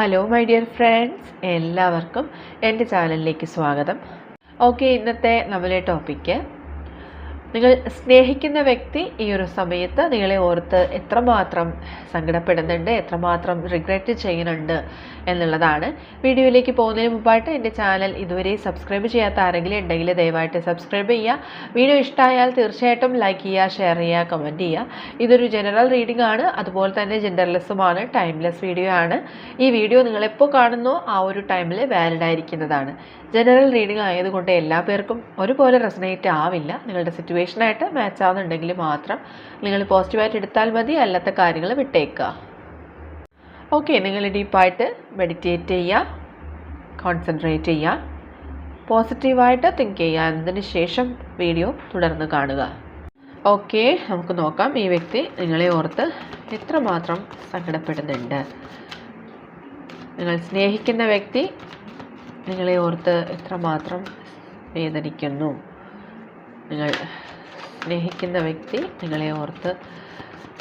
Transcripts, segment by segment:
Hello my dear friends എല്ലാവർക്കും എന്റെ ചാനലിലേക്ക് സ്വാഗതം. ഓക്കെ ഇന്നത്തെ നമ്മുടെ ടോപ്പിക്ക് നിങ്ങൾ സ്നേഹിക്കുന്ന വ്യക്തി ഈ ഒരു സമയത്ത് നിങ്ങളെ ഓർത്ത് എത്രമാത്രം സങ്കടപ്പെടുന്നുണ്ട് എത്രമാത്രം റിഗ്രറ്റ് ചെയ്യുന്നുണ്ട് എന്നുള്ളതാണ്. വീഡിയോയിലേക്ക് പോകുന്നതിന് മുമ്പായിട്ട് എന്റെ ചാനൽ ഇതുവരെ സബ്സ്ക്രൈബ് ചെയ്യാത്ത ആരെങ്കിലും ഉണ്ടെങ്കിൽ ദയവായിട്ട് സബ്സ്ക്രൈബ് ചെയ്യുക. വീഡിയോ ഇഷ്ടമായാൽ തീർച്ചയായിട്ടും ലൈക്ക് ചെയ്യുക ഷെയർ ചെയ്യുക കമന്റ് ചെയ്യുക. ഇതൊരു ജനറൽ റീഡിംഗ് ആണ്. അതുപോലെ തന്നെ ജെൻഡർലെസ്സുമാണ് ടൈംലെസ് വീഡിയോ ആണ്. ഈ വീഡിയോ നിങ്ങളെപ്പോൾ കാണുന്നോ ആ ഒരു ടൈമിൽ വാലിഡ് ആയിരിക്കുന്നതാണ്. ജനറൽ റീഡിംഗ് ആയതുകൊണ്ട് എല്ലാ പേർക്കും ഒരുപോലെ റെസനേറ്റ് ആവില്ല. നിങ്ങളുടെ സിറ്റുവേഷനായിട്ട് മാച്ച് ആവുന്നുണ്ടെങ്കിൽ മാത്രം നിങ്ങൾ പോസിറ്റീവായിട്ട് എടുത്താൽ മതി അല്ലാത്ത കാര്യങ്ങൾ വിട്ടേക്കുക. ഓക്കെ നിങ്ങൾ ഡീപ്പായിട്ട് മെഡിറ്റേറ്റ് ചെയ്യുക കോൺസെൻട്രേറ്റ് ചെയ്യുക പോസിറ്റീവായിട്ട് തിങ്ക് ചെയ്യുക. എന്നതിന് ശേഷം വീഡിയോ തുടർന്ന് കാണുക. ഓക്കെ നമുക്ക് നോക്കാം. ഈ വ്യക്തി നിങ്ങളെ ഓർത്ത് എത്രമാത്രം സങ്കടപ്പെടുന്നുണ്ട്. നിങ്ങൾ സ്നേഹിക്കുന്ന വ്യക്തി നിങ്ങളെ ഓർത്ത് എത്രമാത്രം വേദനിക്കുന്നു. നിങ്ങൾ സ്നേഹിക്കുന്ന വ്യക്തി നിങ്ങളെ ഓർത്ത്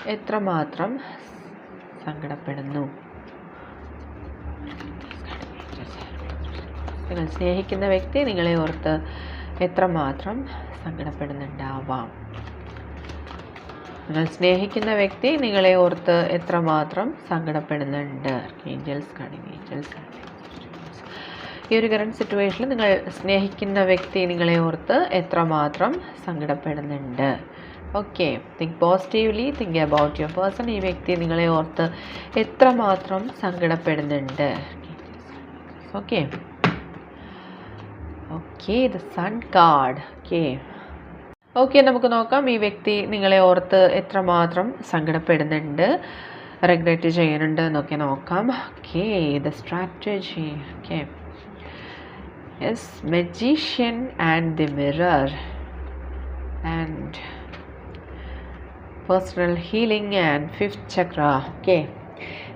എത്രമാത്രം സങ്കടപ്പെടുന്നു. നിങ്ങൾ സ്നേഹിക്കുന്ന വ്യക്തി നിങ്ങളെ ഓർത്ത് എത്രമാത്രം സങ്കടപ്പെടുന്നുണ്ടാവാം. നിങ്ങൾ സ്നേഹിക്കുന്ന വ്യക്തി നിങ്ങളെ ഓർത്ത് എത്രമാത്രം സങ്കടപ്പെടുന്നുണ്ട്. ഏഞ്ചൽസ് കാണും ഏഞ്ചൽസ് കാണും ഈ ഒരു കറണ്ട് സിറ്റുവേഷനിൽ നിങ്ങൾ സ്നേഹിക്കുന്ന വ്യക്തി നിങ്ങളെ ഓർത്ത് എത്രമാത്രം സങ്കടപ്പെടുന്നുണ്ട്. Okay think positively think about your person ഈ വ്യക്തി നിങ്ങളെ ഓർത്ത് എത്രമാത്രം സങ്കടപ്പെടുന്നുണ്ട്. Okay okay the sun card okay okay നമുക്ക് നോക്കാം. ഈ വ്യക്തി നിങ്ങളെ ഓർത്ത് എത്രമാത്രം സങ്കടപ്പെടുന്നുണ്ട്. റെഗ്രറ്റ് ചെയ്യുന്നുണ്ട് എന്നൊക്കെ നോക്കാം. Okay the strategy okay yes magician and the mirror. And personal healing and fifth chakra. Okay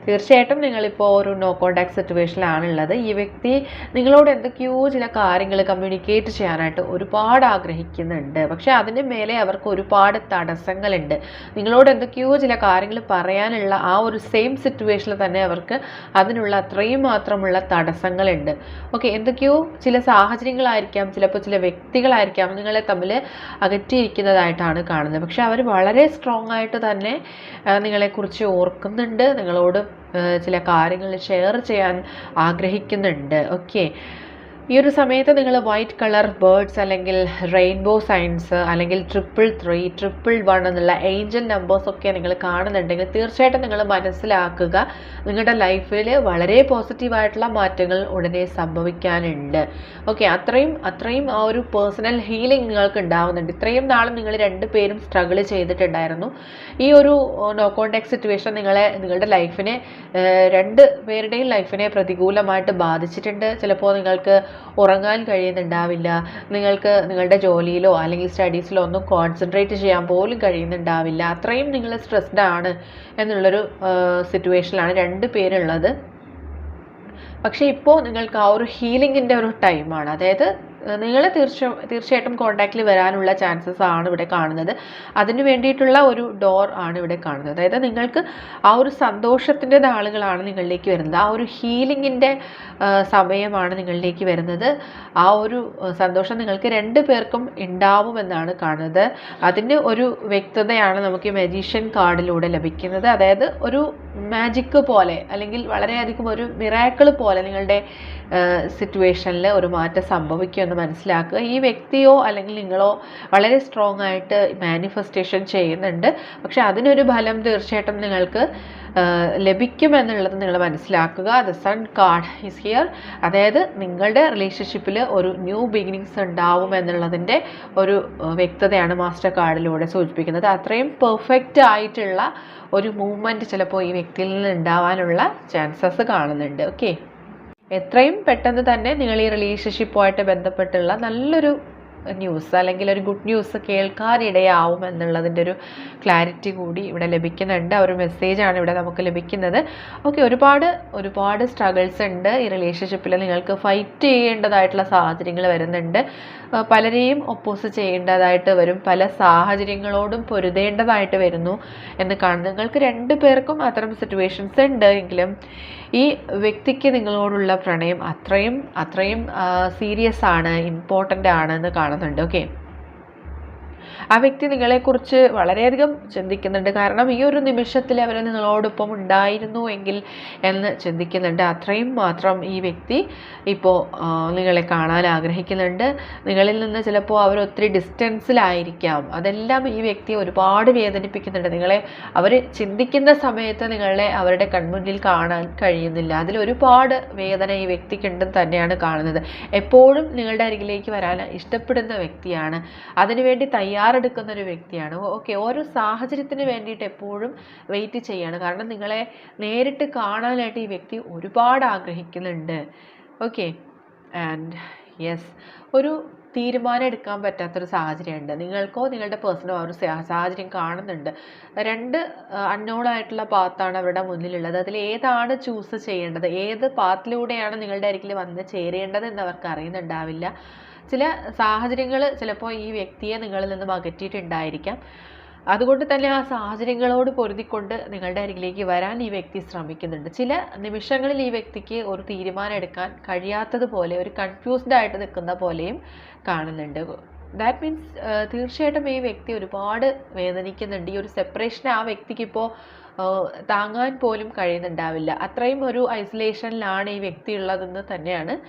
തീർച്ചയായിട്ടും നിങ്ങളിപ്പോൾ ഒരു നോ കോണ്ടാക്ട് സിറ്റുവേഷനിലാണുള്ളത് ഈ വ്യക്തി നിങ്ങളോട് എന്തൊക്കെയോ ചില കാര്യങ്ങൾ കമ്മ്യൂണിക്കേറ്റ് ചെയ്യാനായിട്ട് ഒരുപാട് ആഗ്രഹിക്കുന്നുണ്ട്. പക്ഷേ അതിന് മേലെ അവർക്ക് ഒരുപാട് തടസ്സങ്ങളുണ്ട്. നിങ്ങളോട് എന്തൊക്കെയോ ചില കാര്യങ്ങൾ പറയാനുള്ള ആ ഒരു സെയിം സിറ്റുവേഷനിൽ തന്നെ അവർക്ക് അതിനുള്ള അത്രയും മാത്രമുള്ള തടസ്സങ്ങളുണ്ട്. ഓക്കെ എന്തൊക്കെയോ ചില സാഹചര്യങ്ങളായിരിക്കാം ചിലപ്പോൾ ചില വ്യക്തികളായിരിക്കാം നിങ്ങളെ തമ്മിൽ അകറ്റിയിരിക്കുന്നതായിട്ടാണ് കാണുന്നത്. പക്ഷേ അവർ വളരെ സ്ട്രോങ് ആയിട്ട് തന്നെ നിങ്ങളെക്കുറിച്ച് ഓർക്കുന്നുണ്ട്. നിങ്ങളോട് ചില കാര്യങ്ങൾ ഷെയർ ചെയ്യാൻ ആഗ്രഹിക്കുന്നുണ്ട്. ഓക്കെ. ഈ ഒരു സമയത്ത് നിങ്ങൾ വൈറ്റ് കളർ ബേർഡ്സ് അല്ലെങ്കിൽ റെയിൻബോ സൈൻസ് അല്ലെങ്കിൽ ട്രിപ്പിൾ ത്രീ ട്രിപ്പിൾ വൺ എന്നുള്ള ഏഞ്ചൽ നമ്പേഴ്സ് ഒക്കെ നിങ്ങൾ കാണുന്നുണ്ടെങ്കിൽ തീർച്ചയായിട്ടും നിങ്ങൾ മനസ്സിലാക്കുക നിങ്ങളുടെ ലൈഫിൽ വളരെ പോസിറ്റീവായിട്ടുള്ള മാറ്റങ്ങൾ ഉടനെ സംഭവിക്കാനുണ്ട്. ഓക്കെ അത്രയും അത്രയും ആ ഒരു പേഴ്സണൽ ഹീലിംഗ് നിങ്ങൾക്ക് ഉണ്ടാവുന്നുണ്ട്. ഇത്രയും നാളും നിങ്ങൾ രണ്ട് പേരും സ്ട്രഗിൾ ചെയ്തിട്ടുണ്ടായിരുന്നു. ഈ ഒരു നോ കോണ്ടാക്ട് സിറ്റുവേഷൻ നിങ്ങളെ നിങ്ങളുടെ ലൈഫിനെ രണ്ട് പേരുടെയും ലൈഫിനെ പ്രതികൂലമായിട്ട് ബാധിച്ചിട്ടുണ്ട്. ചിലപ്പോൾ നിങ്ങൾക്ക് ഉറങ്ങാൻ കഴിയുന്നുണ്ടാവില്ല. നിങ്ങൾക്ക് നിങ്ങളുടെ ജോലിയിലോ അല്ലെങ്കിൽ സ്റ്റഡീസിലോ ഒന്നും കോൺസെൻട്രേറ്റ് ചെയ്യാൻ പോലും കഴിയുന്നുണ്ടാവില്ല. അത്രയും നിങ്ങൾ സ്ട്രെസ്ഡ് ആണ് എന്നുള്ളൊരു സിറ്റുവേഷനിലാണ് രണ്ട് പേരുള്ളത്. പക്ഷേ ഇപ്പോൾ നിങ്ങൾക്ക് ആ ഒരു ഹീലിങ്ങിന്റെ ഒരു ടൈമാണ് അതായത് നിങ്ങൾ തീർച്ച തീർച്ചയായിട്ടും കോണ്ടാക്റ്റിൽ വരാനുള്ള ചാൻസസ് ആണ് ഇവിടെ കാണുന്നത്. അതിന് വേണ്ടിയിട്ടുള്ള ഒരു ഡോർ ആണ് ഇവിടെ കാണുന്നത്. അതായത് നിങ്ങൾക്ക് ആ ഒരു സന്തോഷത്തിന്റെ നാളുകളാണ് നിങ്ങളിലേക്ക് വരുന്നത്. ആ ഒരു ഹീലിങ്ങിന്റെ സമയമാണ് നിങ്ങളിലേക്ക് വരുന്നത്. ആ ഒരു സന്തോഷം നിങ്ങൾക്ക് രണ്ട് പേർക്കും ഉണ്ടാവുമെന്നാണ് കാണുന്നത്. അതിന് ഒരു വ്യക്തതയാണ് നമുക്ക് ഈ മെജീഷ്യൻ കാർഡിലൂടെ ലഭിക്കുന്നത്. അതായത് ഒരു മാജിക്ക് പോലെ അല്ലെങ്കിൽ വളരെയധികം ഒരു മിറാക്കിൾ പോലെ നിങ്ങളുടെ സിറ്റുവേഷനിൽ ഒരു മാറ്റം സംഭവിക്കുമെന്ന് മനസ്സിലാക്കുക. ഈ വ്യക്തിയോ അല്ലെങ്കിൽ നിങ്ങളോ വളരെ സ്ട്രോങ് ആയിട്ട് മാനിഫെസ്റ്റേഷൻ ചെയ്യുന്നുണ്ട്. പക്ഷെ അതിനൊരു ഫലം തീർച്ചയായിട്ടും നിങ്ങൾക്ക് ലഭിക്കുമെന്നുള്ളത് നിങ്ങൾ മനസ്സിലാക്കുക. The sun card is here അതായത് നിങ്ങളുടെ റിലേഷൻഷിപ്പിൽ ഒരു ന്യൂ ബിഗിനിങ്സ് ഉണ്ടാവും എന്നുള്ളതിന്റെ ഒരു വ്യക്തതയാണ് മാസ്റ്റർ കാർഡിലൂടെ സൂചിപ്പിക്കുന്നത്. അത്രയും പെർഫെക്റ്റ് ആയിട്ടുള്ള ഒരു മൂവ്മെന്റ് ചിലപ്പോൾ ഈ വ്യക്തിയിൽ നിന്ന് ഉണ്ടാവാനുള്ള ചാൻസസ് കാണുന്നുണ്ട്. ഓക്കെ എത്രയും പെട്ടെന്ന് തന്നെ നിങ്ങൾ ഈ റിലേഷൻഷിപ്പുമായിട്ട് ബന്ധപ്പെട്ടുള്ള നല്ലൊരു ന്യൂസ് അല്ലെങ്കിൽ ഒരു ഗുഡ് ന്യൂസ് കേൾക്കാനിടയാവും എന്നുള്ളതിന്റെ ഒരു ക്ലാരിറ്റി കൂടി ഇവിടെ ലഭിക്കുന്നുണ്ട്. ഒരു മെസ്സേജാണ് ഇവിടെ നമുക്ക് ലഭിക്കുന്നത്. ഓക്കെ ഒരുപാട് ഒരുപാട് സ്ട്രഗിൾസ് ഉണ്ട് ഈ റിലേഷൻഷിപ്പിൽ നിങ്ങൾക്ക് ഫൈറ്റ് ചെയ്യേണ്ടതായിട്ടുള്ള സാഹചര്യങ്ങൾ വരുന്നുണ്ട്. പലരെയും ഒപ്പോസ് ചെയ്യേണ്ടതായിട്ട് വരും. പല സാഹചര്യങ്ങളോടും പൊരുതേണ്ടതായിട്ട് വരുന്നു എന്ന് കാണുന്നു. നിങ്ങൾക്ക് രണ്ടു പേർക്കും അത്തരം സിറ്റുവേഷൻസ് ഉണ്ട് എങ്കിലും ഈ വ്യക്തിക്ക് നിങ്ങളോടുള്ള പ്രണയം അത്രയും അത്രയും സീരിയസ് ആണ് ഇമ്പോർട്ടന്റ് ആണ് എന്ന് കാണുന്നുണ്ട് ഓക്കെ ആ വ്യക്തി നിങ്ങളെക്കുറിച്ച് വളരെയധികം ചിന്തിക്കുന്നുണ്ട്. കാരണം ഈ ഒരു നിമിഷത്തിൽ അവർ നിങ്ങളോടൊപ്പം ഉണ്ടായിരുന്നു എങ്കിൽ എന്ന് ചിന്തിക്കുന്നുണ്ട്. അത്രയും മാത്രം ഈ വ്യക്തി ഇപ്പോൾ നിങ്ങളെ കാണാൻ ആഗ്രഹിക്കുന്നുണ്ട്. നിങ്ങളിൽ നിന്ന് ചിലപ്പോൾ അവർ ഒത്തിരി ഡിസ്റ്റൻസിലായിരിക്കാം. അതെല്ലാം ഈ വ്യക്തിയെ ഒരുപാട് വേദനിപ്പിക്കുന്നുണ്ട്. നിങ്ങളെ അവർ ചിന്തിക്കുന്ന സമയത്ത് നിങ്ങളെ അവരുടെ കൺമുന്നിൽ കാണാൻ കഴിയുന്നില്ല. അതിൽ ഒരുപാട് വേദന ഈ വ്യക്തിക്കുണ്ടെന്ന് തന്നെയാണ് കാണുന്നത്. എപ്പോഴും നിങ്ങളുടെ അരികിലേക്ക് വരാൻ ഇഷ്ടപ്പെടുന്ന വ്യക്തിയാണ്. അതിനുവേണ്ടി തയ്യാറെടുക്കുന്ന ഒരു വ്യക്തിയാണ് ഓക്കെ ഓരോ സാഹചര്യത്തിന് വേണ്ടിയിട്ട് എപ്പോഴും വെയിറ്റ് ചെയ്യാണ്. കാരണം നിങ്ങളെ നേരിട്ട് കാണാനായിട്ട് ഈ വ്യക്തി ഒരുപാട് ആഗ്രഹിക്കുന്നുണ്ട്. ഓക്കെ ആൻഡ് യെസ് ഒരു തീരുമാനം എടുക്കാൻ പറ്റാത്തൊരു സാഹചര്യമുണ്ട്. നിങ്ങൾക്കോ നിങ്ങളുടെ പേഴ്സണോ ഒരു സാഹചര്യം കാണുന്നുണ്ട്. രണ്ട് അൺനോൺ ആയിട്ടുള്ള പാത്താണ് അവരുടെ മുന്നിലുള്ളത്. അതിൽ ഏതാണ് ചൂസ് ചെയ്യേണ്ടത്? ഏത് പാത്തിലൂടെയാണ് നിങ്ങളുടെ അരികിൽ വന്ന് ചേരേണ്ടത് എന്ന് അവർക്ക് അറിയുന്നുണ്ടാവില്ല. ചില സാഹചര്യങ്ങൾ ചിലപ്പോൾ ഈ വ്യക്തിയെ നിങ്ങളിൽ നിന്നും അകറ്റിയിട്ടുണ്ടായിരിക്കാം അതുകൊണ്ട് തന്നെ ആ സാഹചര്യങ്ങളോട് പൊരുതിക്കൊണ്ട് നിങ്ങളുടെ അരികിലേക്ക് വരാൻ ഈ വ്യക്തി ശ്രമിക്കുന്നുണ്ട്. ചില നിമിഷങ്ങളിൽ ഈ വ്യക്തിക്ക് ഒരു തീരുമാനം എടുക്കാൻ കഴിയാത്തതുപോലെ ഒരു കൺഫ്യൂസ്ഡ് ആയിട്ട് നിൽക്കുന്ന പോലെയും കാണുന്നുണ്ട്. ദാറ്റ് മീൻസ് തീർച്ചയായിട്ടും ഈ വ്യക്തി ഒരുപാട് വേദനിക്കുന്നുണ്ട്. ഈ ഒരു സെപ്പറേഷൻ ആ വ്യക്തിക്ക് ഇപ്പോൾ താങ്ങാൻ പോലും കഴിയുന്നുണ്ടാവില്ല. അത്രയും ഒരു ഐസൊലേഷനിലാണ് ഈ വ്യക്തി ഉള്ളതെന്ന് തന്നെയാണ്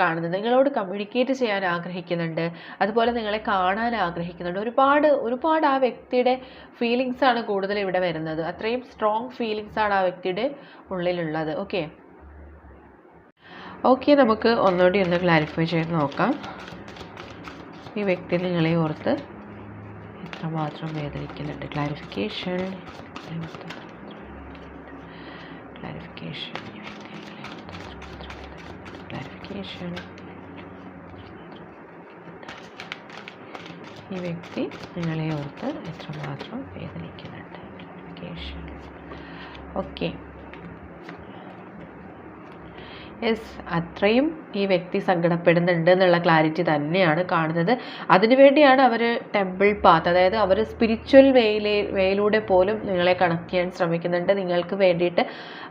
കാണുന്നത്. നിങ്ങളോട് കമ്മ്യൂണിക്കേറ്റ് ചെയ്യാൻ ആഗ്രഹിക്കുന്നുണ്ട്. അതുപോലെ നിങ്ങളെ കാണാൻ ആഗ്രഹിക്കുന്നുണ്ട്. ഒരുപാട് ഒരുപാട് ആ വ്യക്തിയുടെ ഫീലിങ്സ് ആണ് കൂടുതൽ ഇവിടെ വരുന്നത്. അത്രയും സ്ട്രോങ് ഫീലിങ്സ് ആണ് ആ വ്യക്തിയുടെ ഉള്ളിലുള്ളത്. ഓക്കെ ഓക്കെ നമുക്ക് ഒന്നുകൂടി ഒന്ന് ക്ലാരിഫൈ ചെയ്ത് നോക്കാം. ഈ വ്യക്തി നിങ്ങളെ ഓർത്ത് എത്രമാത്രം വേദനിക്കുന്നുണ്ട്. Clarification clarification clarification. ഈ വ്യക്തി നിങ്ങളെ ഓർത്ത് എത്രമാത്രം വേദനിക്കുന്നുണ്ട്. ഓക്കെ യെസ് അത്രയും ഈ വ്യക്തി സങ്കടപ്പെടുന്നുണ്ട് എന്നുള്ള ക്ലാരിറ്റി തന്നെയാണ് കാണുന്നത്. അതിനുവേണ്ടിയാണ് അവർ ടെമ്പിൾ പാത്ത് അതായത് അവർ സ്പിരിച്വൽ വേയിലെ വേയിലൂടെ പോലും നിങ്ങളെ കണക്ട് ചെയ്യാൻ ശ്രമിക്കുന്നുണ്ട്. നിങ്ങൾക്ക് വേണ്ടിയിട്ട്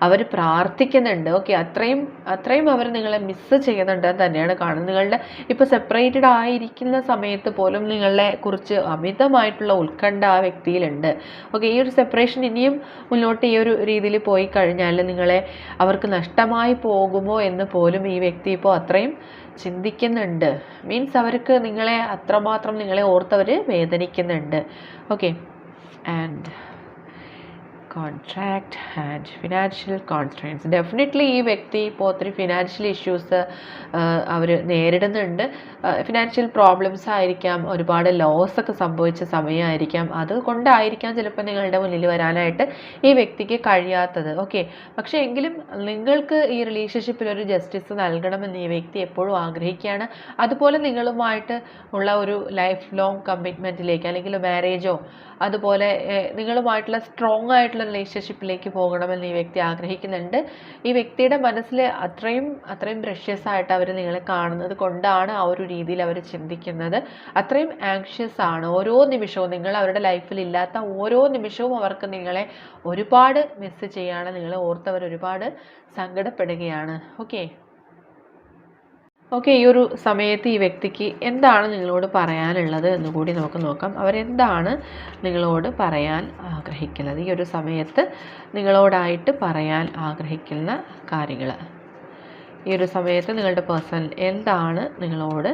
അവർ പ്രാർത്ഥിക്കുന്നുണ്ട്. ഓക്കെ അത്രയും അത്രയും അവർ നിങ്ങളെ മിസ്സ് ചെയ്യുന്നുണ്ട് തന്നെയാണ് കാണുന്നത്. നിങ്ങളുടെ ഇപ്പോൾ സെപ്പറേറ്റഡ് ആയിരിക്കുന്ന സമയത്ത് പോലും നിങ്ങളെ കുറിച്ച് അമിതമായിട്ടുള്ള ഉത്കണ്ഠ ആ വ്യക്തിയിലുണ്ട്. ഓക്കെ ഈ ഒരു സെപ്പറേഷൻ ഇനിയും മുന്നോട്ട് ഈ ഒരു രീതിയിൽ പോയി കഴിഞ്ഞാൽ നിങ്ങളെ അവർക്ക് നഷ്ടമായി പോകുമോ എന്ന് പോലും ഈ വ്യക്തി ഇപ്പോൾ അത്രയും ചിന്തിക്കുന്നുണ്ട്. മീൻസ് അവർക്ക് നിങ്ങളെ അത്രമാത്രം നിങ്ങളെ ഓർത്തവർ വേദനിക്കുന്നുണ്ട്. Okay and contract and financial constraints definitely ഈ വ്യക്തി ഇപ്പോൾ ഒത്തിരി ഫിനാൻഷ്യൽ ഇഷ്യൂസ് അവർ നേരിടുന്നുണ്ട്. ഫിനാൻഷ്യൽ പ്രോബ്ലംസ് ആയിരിക്കാം ഒരുപാട് ലോസ് ഒക്കെ സംഭവിച്ച സമയമായിരിക്കാം. അതുകൊണ്ടായിരിക്കാം ചിലപ്പോൾ നിങ്ങളുടെ മുന്നിൽ വരാനായിട്ട് ഈ വ്യക്തിക്ക് കഴിയാത്തത്. ഓക്കെ പക്ഷേ എങ്കിലും നിങ്ങൾക്ക് ഈ റിലേഷൻഷിപ്പിൽ ഒരു ജസ്റ്റിസ് നൽകണമെന്ന് ഈ വ്യക്തി എപ്പോഴും ആഗ്രഹിക്കുകയാണ്. അതുപോലെ നിങ്ങളുമായിട്ട് ഉള്ള ഒരു ലൈഫ് ലോങ് കമ്മിറ്റ്മെന്റിലേക്ക് അല്ലെങ്കിൽ മാരേജോ അതുപോലെ നിങ്ങളുമായിട്ടുള്ള സ്ട്രോങ് ആയിട്ടുള്ള റിലേഷൻഷിപ്പിലേക്ക് പോകണമെന്ന് ഈ വ്യക്തി ആഗ്രഹിക്കുന്നുണ്ട്. ഈ വ്യക്തിയുടെ മനസ്സിൽ അത്രയും അത്രയും പ്രഷ്യസ് ആയിട്ട് അവർ നിങ്ങളെ കാണുന്നത് കൊണ്ടാണ് ആ ഒരു രീതിയിൽ അവർ ചിന്തിക്കുന്നത്. അത്രയും ആങ്ഷ്യസ് ആണ്. ഓരോ നിമിഷവും നിങ്ങൾ അവരുടെ ലൈഫിൽ ഇല്ലാത്ത ഓരോ നിമിഷവും അവർക്ക് നിങ്ങളെ ഒരുപാട് മിസ് ചെയ്യാണ്. നിങ്ങളെ ഓർത്തവർ ഒരുപാട് സങ്കടപ്പെടുകയാണ്. ഓക്കെ ഓക്കെ ഈ ഒരു സമയത്ത് ഈ വ്യക്തിക്ക് എന്താണ് നിങ്ങളോട് പറയാനുള്ളത് എന്ന് കൂടി നമുക്ക് നോക്കാം. അവരെന്താണ് നിങ്ങളോട് പറയാൻ ആഗ്രഹിക്കുന്നത്? ഈ ഒരു സമയത്ത് നിങ്ങളോടായിട്ട് പറയാൻ ആഗ്രഹിക്കുന്ന കാര്യങ്ങൾ ഈ ഒരു സമയത്ത് നിങ്ങളുടെ പേഴ്സൺ എന്താണ് നിങ്ങളോട്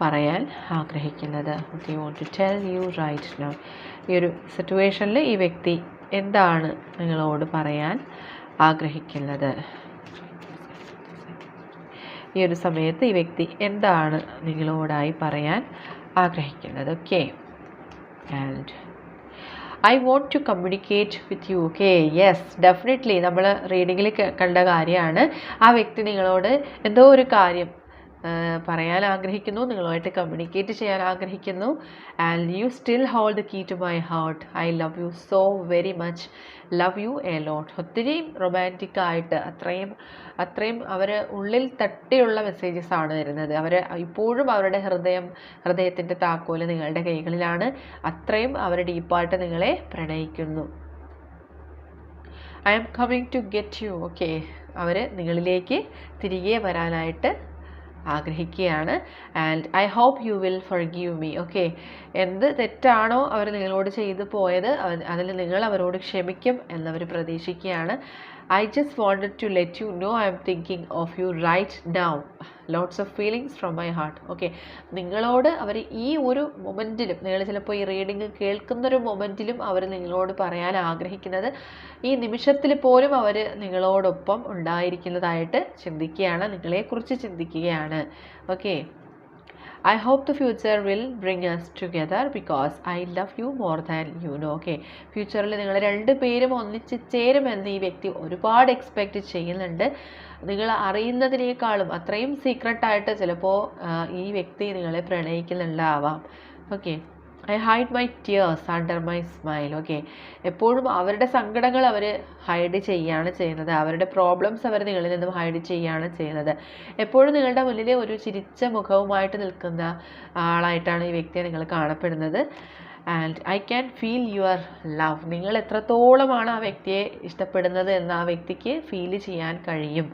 പറയാൻ ആഗ്രഹിക്കുന്നത്? Okay want to tell you right now ഈ ഒരു സിറ്റുവേഷനിൽ ഈ വ്യക്തി എന്താണ് നിങ്ങളോട് പറയാൻ ആഗ്രഹിക്കുന്നത്? ഈ ഒരു സമയത്ത് ഈ വ്യക്തി എന്താണ് നിങ്ങളോടായി പറയാൻ ആഗ്രഹിക്കുന്നത്? Okay and I want to communicate with you okay yes definitely നമ്മൾ റീഡിങ്ങിൽ കണ്ട കാര്യമാണ് ആ വ്യക്തി നിങ്ങളോട് എന്തോ ഒരു കാര്യം പറയാൻ ആഗ്രഹിക്കുന്നു നിങ്ങളുമായിട്ട് കമ്മ്യൂണിക്കേറ്റ് ചെയ്യാൻ ആഗ്രഹിക്കുന്നു. And you still hold the key to my heart I love you so very much love you a lot ഒത്തിരി റൊമാന്റിക് ആയിട്ട് അത്രയും അത്രയും അവർ ഉള്ളിൽ തട്ടിയുള്ള മെസ്സേജസ് ആണ് വരുന്നത്. അവർ ഇപ്പോഴും അവരുടെ ഹൃദയം ഹൃദയത്തിന്റെ താക്കോൽ നിങ്ങളുടെ കൈകളിലാണ്. അത്രയും അവർ ഡീപ്പായിട്ട് നിങ്ങളെ പ്രണയിക്കുന്നു. I am coming to get you okay അവർ നിങ്ങളിലേക്ക് തിരികെ വരാനായിട്ട് ആഗ്രഹിക്കുകയാണ്. And I hope you will forgive me okay എന്ത് തെറ്റാണോ അവർ നിങ്ങളോട് ചെയ്തു പോയത് അതിൽ നിങ്ങൾ അവരോട് ക്ഷമിക്കും എന്നവർ പ്രതീക്ഷിക്കുകയാണ്. I just wanted to let you know I am thinking of you right now lots of feelings from my heart okay നിങ്ങളോട് അവർ ഈ ഒരു മൊമെന്റിലും നിങ്ങൾ ചിലപ്പോൾ ഈ റീഡിങ് കേൾക്കുന്നൊരു മൊമെന്റിലും അവർ നിങ്ങളോട് പറയാൻ ആഗ്രഹിക്കുന്നത് ഈ നിമിഷത്തിൽ പോലും അവർ നിങ്ങളോടൊപ്പം ഉണ്ടായിരിക്കുന്നതായിട്ട് ചിന്തിക്കുകയാണ് നിങ്ങളെക്കുറിച്ച് ചിന്തിക്കുകയാണ്. Okay I hope the future will bring us together because I love you more than you know okay ഫ്യൂച്ചറിൽ നിങ്ങൾ രണ്ട് പേരും ഒന്നിച്ച് ചേരുമെന്ന് ഈ വ്യക്തി ഒരുപാട് എക്സ്പെക്റ്റ് ചെയ്യുന്നുണ്ട്. നിങ്ങൾ അറിയുന്നതിനേക്കാളും അത്രയും സീക്രട്ടായിട്ട് ചിലപ്പോൾ ഈ വ്യക്തി നിങ്ങളെ പ്രണയിക്കുന്നുണ്ടാവാം. Okay I hide my tears under my smile okay എപ്പോഴും അവരുടെ സങ്കടങ്ങൾ അവർ ഹൈഡ് ചെയ്യുകയാണ് ചെയ്യുന്നത്. അവരുടെ പ്രോബ്ലംസ് അവർ നിങ്ങളിൽ നിന്നും ഹൈഡ് ചെയ്യുകയാണ് ചെയ്യുന്നത്. എപ്പോഴും നിങ്ങളുടെ മുന്നിൽ ഒരു ചിരിച്ച മുഖവുമായിട്ട് നിൽക്കുന്ന ആളായിട്ടാണ് ഈ വ്യക്തിയെ നിങ്ങൾ കാണപ്പെടുന്നത്. And I can feel your love നിങ്ങൾ എത്രത്തോളമാണ് ആ വ്യക്തിയെ ഇഷ്ടപ്പെടുന്നത് എന്ന് ആ വ്യക്തിക്ക് ഫീൽ ചെയ്യാൻ കഴിയും.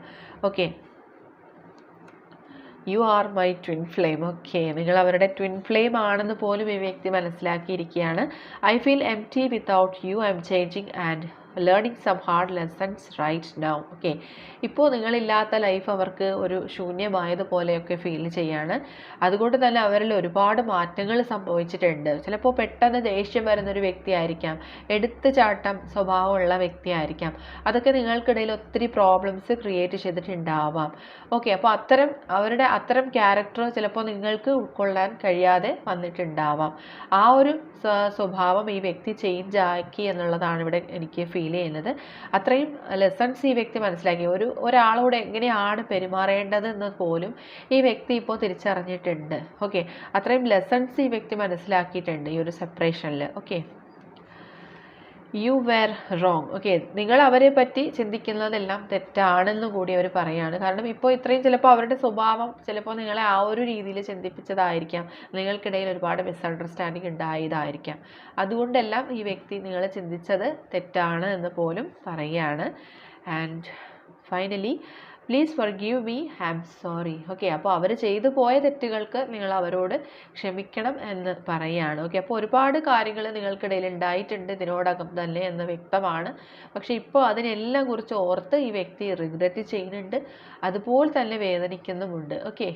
Okay you are my twin flame okay നിങ്ങൾ അവരുടെ ട്വിൻ ഫ്ലെയിം ആണെന്ന് പോലും ഈ വ്യക്തി മനസ്സിലാക്കിയിരിക്കുകയാണ്. I feel empty without you I am changing and learning some hard lessons right now okay ഇപ്പോൾ നിങ്ങളില്ലാത്ത ലൈഫ് അവർക്ക് ഒരു ശൂന്യമായതുപോലെയൊക്കെ ഫീൽ ചെയ്യാണ്. അതുകൊണ്ട് തന്നെ അവരിൽ ഒരുപാട് മാറ്റങ്ങൾ സംഭവിച്ചിട്ടുണ്ട്. ചിലപ്പോൾ പെട്ടെന്ന് ദേഷ്യം വരുന്നൊരു വ്യക്തിയായിരിക്കാം. എടുത്തു ചാട്ടം സ്വഭാവമുള്ള വ്യക്തിയായിരിക്കാം. അതൊക്കെ നിങ്ങൾക്കിടയിൽ ഒത്തിരി പ്രോബ്ലംസ് ക്രിയേറ്റ് ചെയ്തിട്ടുണ്ടാവാം. ഓക്കെ അപ്പോൾ അത്തരം അവരുടെ അത്തരം ക്യാരക്ടർ ചിലപ്പോൾ നിങ്ങൾക്ക് ഉൾക്കൊള്ളാൻ കഴിയാതെ വന്നിട്ടുണ്ടാവാം. ആ ഒരു സ്വ- സ്വഭാവം ഈ വ്യക്തി ചേഞ്ച് ആക്കി എന്നുള്ളതാണ് ഇവിടെ എനിക്ക് ഫീൽ ചെയ്യുന്നത്. അത്രയും ലെസൺസ് ഈ വ്യക്തി മനസ്സിലാക്കി. ഒരു ഒരാളോട് എങ്ങനെയാണ് പെരുമാറേണ്ടത് എന്ന് പോലും ഈ വ്യക്തി ഇപ്പോൾ തിരിച്ചറിഞ്ഞിട്ടുണ്ട്. ഓക്കെ അത്രയും ലെസൺസ് ഈ വ്യക്തി മനസ്സിലാക്കിയിട്ടുണ്ട് ഈ ഒരു സെപ്പറേഷനിൽ okay you were wrong okay നിങ്ങൾ അവരെ പറ്റി ചിന്തിക്കുന്നതെല്ലാം തെറ്റാണെന്ന് കൂടി അവർ പറയാണ്. കാരണം ഇപ്പോൾ ഇത്രയും ചിലപ്പോൾ അവരുടെ സ്വഭാവം ചിലപ്പോൾ നിങ്ങളെ ആ ഒരു രീതിയിൽ ചിന്തിപ്പിച്ചതായിരിക്കാം. നിങ്ങൾക്കിടയിൽ ഒരുപാട് മിസ്അണ്ടർസ്റ്റാൻഡിങ് ഉണ്ടായതായിരിക്കാം. അതുകൊണ്ടെല്ലാം ഈ വ്യക്തി നിങ്ങൾ ചിന്തിച്ചത് തെറ്റാണ് എന്ന് പോലും പറയുകയാണ്. And finally please forgive me hmm sorry okay അപ്പോൾ അവർ ചെയ്തു പോയ തെറ്റുകൾക്ക് നിങ്ങൾ അവരോട് ക്ഷമിക്കണം എന്ന് പറയുകയാണ് ഓക്കെ അപ്പോൾ ഒരുപാട് കാര്യങ്ങൾ നിങ്ങൾക്കിടയിൽ ഉണ്ടായിട്ടുണ്ട് ഇതിനോടകം തന്നെ എന്ന് വ്യക്തമാണ്. പക്ഷേ ഇപ്പോൾ അതിനെല്ലാം കുറിച്ച് ഓർത്ത് ഈ വ്യക്തി റിഗ്രറ്റ് ചെയ്യുന്നുണ്ട്. അതുപോലെ തന്നെ വേദനിക്കുന്നുമുണ്ട്. ഓക്കെ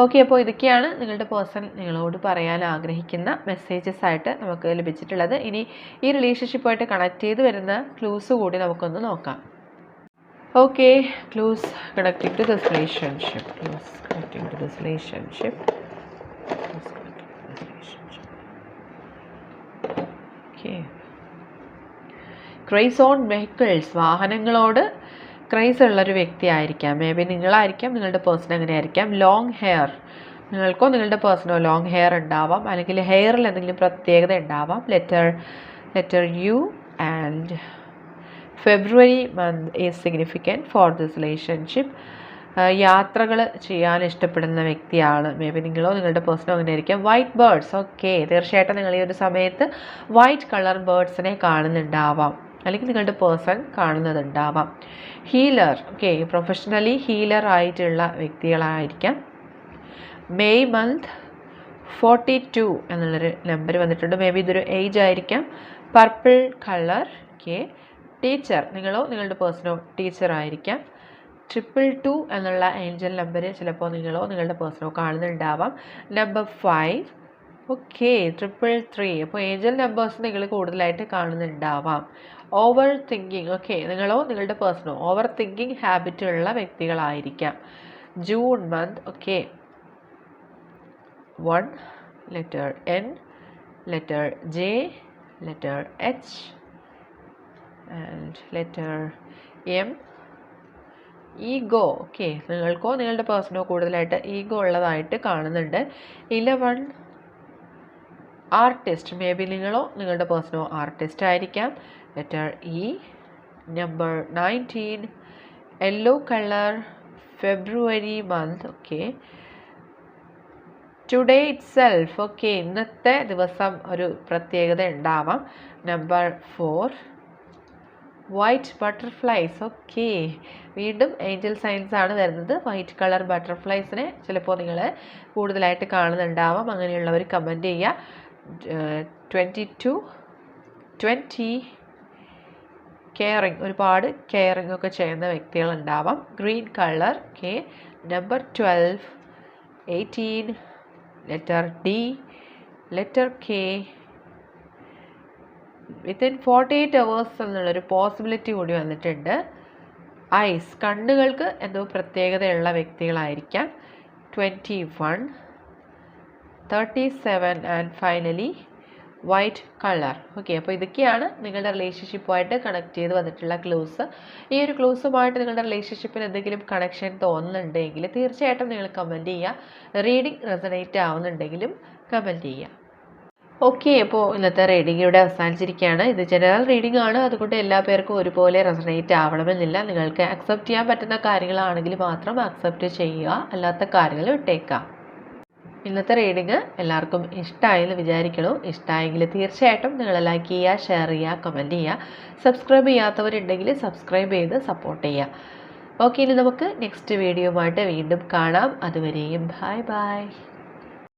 ഓക്കെ അപ്പോൾ ഇതൊക്കെയാണ് നിങ്ങളുടെ പേഴ്സൺ നിങ്ങളോട് പറയാൻ ആഗ്രഹിക്കുന്ന മെസ്സേജസ് ആയിട്ട് നമുക്ക് ലഭിച്ചിട്ടുള്ളത്. ഇനി ഈ റിലേഷൻഷിപ്പായിട്ട് കണക്ട് ചെയ്ത് വരുന്ന ക്ലൂസ് കൂടി നമുക്കൊന്ന് നോക്കാം. Okay clues connecting to this relationship clues connecting to this relationship craze on vehicles വാഹനങ്ങളോട് craze ഉള്ളൊരു വ്യക്തിയായിരിക്കാം. മേ ബി നിങ്ങളായിരിക്കാം നിങ്ങളുടെ പേഴ്സൺ അങ്ങനെ ആയിരിക്കാം ലോങ് ഹെയർ നിങ്ങൾക്കോ നിങ്ങളുടെ പേഴ്സണോ ലോങ് ഹെയർ ഉണ്ടാവാം. അല്ലെങ്കിൽ ഹെയറിൽ എന്തെങ്കിലും പ്രത്യേകത ഉണ്ടാവാം. Letter letter U and February month is significant for this relationship യാത്രകൾ ചെയ്യാൻ ഇഷ്ടപ്പെടുന്ന വ്യക്തിയാണ്. മേ ബി നിങ്ങളോ നിങ്ങളുടെ പേഴ്സണോ അങ്ങനെ ആയിരിക്കാം. വൈറ്റ് ബേർഡ്സ് ഓക്കെ തീർച്ചയായിട്ടും നിങ്ങൾ ഈ ഒരു സമയത്ത് വൈറ്റ് കളർ ബേർഡ്സിനെ കാണുന്നുണ്ടാവാം. അല്ലെങ്കിൽ നിങ്ങളുടെ പേഴ്സൺ കാണുന്നതുണ്ടാവാം. ഹീലർ ഓക്കെ പ്രൊഫഷണലി ഹീലർ ആയിട്ടുള്ള വ്യക്തികളായിരിക്കാം. മെയ് മന്ത് ഫോർട്ടി ടു എന്നുള്ളൊരു നമ്പർ വന്നിട്ടുണ്ട്. മേ ബി ഇതൊരു ഏജ് ആയിരിക്കാം. പർപ്പിൾ കളർ ഓക്കെ ടീച്ചർ നിങ്ങളോ നിങ്ങളുടെ പേഴ്സണോ ടീച്ചർ ആയിരിക്കാം ട്രിപ്പിൾ ടു എന്നുള്ള ഏഞ്ചൽ നമ്പർ ചിലപ്പോൾ നിങ്ങളോ നിങ്ങളുടെ പേഴ്സണോ കാണുന്നുണ്ടാവാം. Number five. Okay triple three. അപ്പോൾ ഏഞ്ചൽ നമ്പേഴ്സ് നിങ്ങൾ കൂടുതലായിട്ട് കാണുന്നുണ്ടാവാം. Over thinking. ഓക്കെ നിങ്ങളോ നിങ്ങളുടെ പേഴ്സണോ ഓവർ തിങ്കിങ് ഹാബിറ്റ് ഉള്ള വ്യക്തികളായിരിക്കാം. June month. Okay. One letter N letter J letter H. And letter M ego okay നിങ്ങൾക്കോ നിങ്ങളുടെ പേഴ്സണോ കൂടുതലായിട്ട് ഈഗോ ഉള്ളതായിട്ട് കാണുന്നുണ്ട്. ഇലവൺ ആർട്ടിസ്റ്റ് മേ ബി നിങ്ങളോ നിങ്ങളുടെ പേഴ്സണോ ആർട്ടിസ്റ്റ് ആയിരിക്കാം. Letter E number nineteen yellow colour February month okay today itself okay ഇന്നത്തെ ദിവസം ഒരു പ്രത്യേകത ഉണ്ടാവാം. Number four white butterflies okay വീണ്ടും ഏഞ്ചൽ സയൻസ് ആണ് വരുന്നത്. വൈറ്റ് കളർ ബട്ടർഫ്ലൈസിനെ ചിലപ്പോൾ നിങ്ങൾ കൂടുതലായിട്ട് കാണുന്നുണ്ടാവാം. അങ്ങനെയുള്ളവർ കമന്റ് ചെയ്യുക ട്വന്റി ടു ട്വന്റി കെയറിങ് ഒരുപാട് കെയറിങ് ഒക്കെ ചെയ്യുന്ന വ്യക്തികളുണ്ടാവാം. Green colour okay number twelve eighteen letter D letter K within forty eight hours എന്നുള്ളൊരു പോസിബിലിറ്റി കൂടി വന്നിട്ടുണ്ട്. ഐസ് കണ്ണുകൾക്ക് എന്തോ പ്രത്യേകതയുള്ള വ്യക്തികളായിരിക്കാം. Twenty one thirty seven and finally white colour okay അപ്പോൾ ഇതൊക്കെയാണ് നിങ്ങളുടെ റിലേഷൻഷിപ്പുമായിട്ട് കണക്ട് ചെയ്ത് വന്നിട്ടുള്ള ക്ലൂസ് ഈ ഒരു ക്ലൂസുമായിട്ട് നിങ്ങളുടെ റിലേഷൻഷിപ്പിന് എന്തെങ്കിലും കണക്ഷൻ തോന്നുന്നുണ്ടെങ്കിൽ തീർച്ചയായിട്ടും നിങ്ങൾ കമന്റ് ചെയ്യുക. റീഡിംഗ് റെസണേറ്റ് ആവുന്നുണ്ടെങ്കിലും കമന്റ് ചെയ്യുക. ഓക്കെ അപ്പോൾ ഇന്നത്തെ റീഡിംഗ് ഇവിടെ അവസാനിച്ചിരിക്കുകയാണ്. ഇത് ജനറൽ റീഡിംഗ് ആണ്. അതുകൊണ്ട് എല്ലാ പേർക്കും ഒരുപോലെ റെസണേറ്റ് ആവണമെന്നില്ല. നിങ്ങൾക്ക് അക്സെപ്റ്റ് ചെയ്യാൻ പറ്റുന്ന കാര്യങ്ങളാണെങ്കിൽ മാത്രം അക്സെപ്റ്റ് ചെയ്യുക. അല്ലാത്ത കാര്യങ്ങൾ വിട്ടേക്കാം ഇന്നത്തെ റീഡിങ് എല്ലാവർക്കും ഇഷ്ടമായെന്ന് വിചാരിക്കണോ. ഇഷ്ടമായെങ്കിൽ തീർച്ചയായിട്ടും നിങ്ങൾ ലൈക്ക് ചെയ്യുക ഷെയർ ചെയ്യുക കമന്റ് ചെയ്യുക. സബ്സ്ക്രൈബ് ചെയ്യാത്തവരുണ്ടെങ്കിൽ സബ്സ്ക്രൈബ് ചെയ്ത് സപ്പോർട്ട് ചെയ്യുക. ഓക്കെ ഇനി നമുക്ക് നെക്സ്റ്റ് വീഡിയോ വീഡിയോയുമായിട്ട് വീണ്ടും കാണാം. അതുവരെയും ബായ് ബൈ